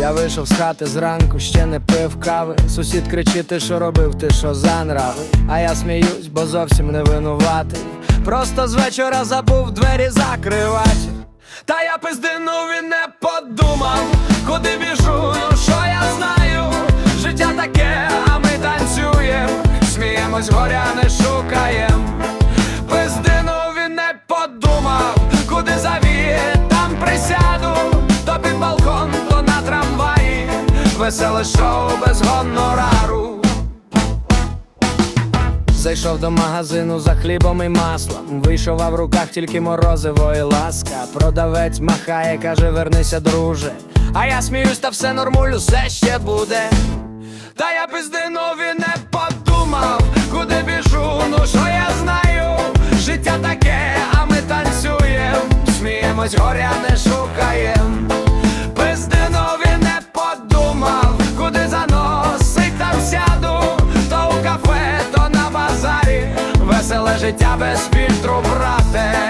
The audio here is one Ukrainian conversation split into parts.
Я вийшов з хати зранку, ще не пив кави. Сусід кричить, ти що робив, ти що за нрави? А я сміюсь, бо зовсім не винуватий. Просто з вечора забув двері закривати. Та я пиздинув і не подумав, куди біжу, ну що я знаю. Життя таке, а ми танцюєм, сміємось, горя не шукаєм. Присяду, то під балкон, то на трамваї, веселе шоу без гонорару. Зайшов до магазину за хлібом і маслом. Вийшов, а в руках тільки морозиво і ласка. Продавець махає, каже, вернися, друже. А я сміюсь, та все нормулю, все ще буде. Та я пиздинув і не подумав, куди біжу, ну що я знаю. Життя таке, а ми танцюєм, сміємось, горя не шукаєм. Веселе життя без фільтру, брате.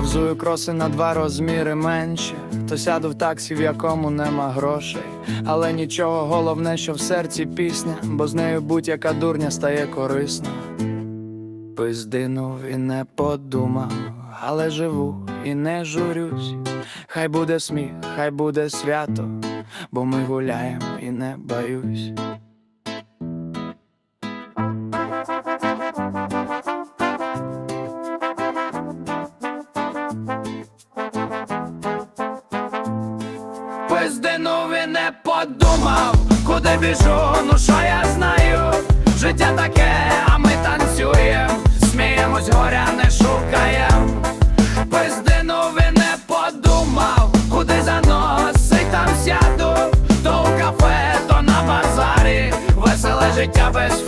Взую кроси на два розміри менше, то сяду в таксі, в якому нема грошей. Але нічого, головне, що в серці пісня, бо з нею будь-яка дурня стає корисна. Пиздинув і не подумав, але живу і не журюсь. Хай буде сміх, хай буде свято, бо ми гуляємо і не боюсь. Пиздинув і не подумав, куди біжу, ну що я знаю. Життя таке, життя без фільтру, брат.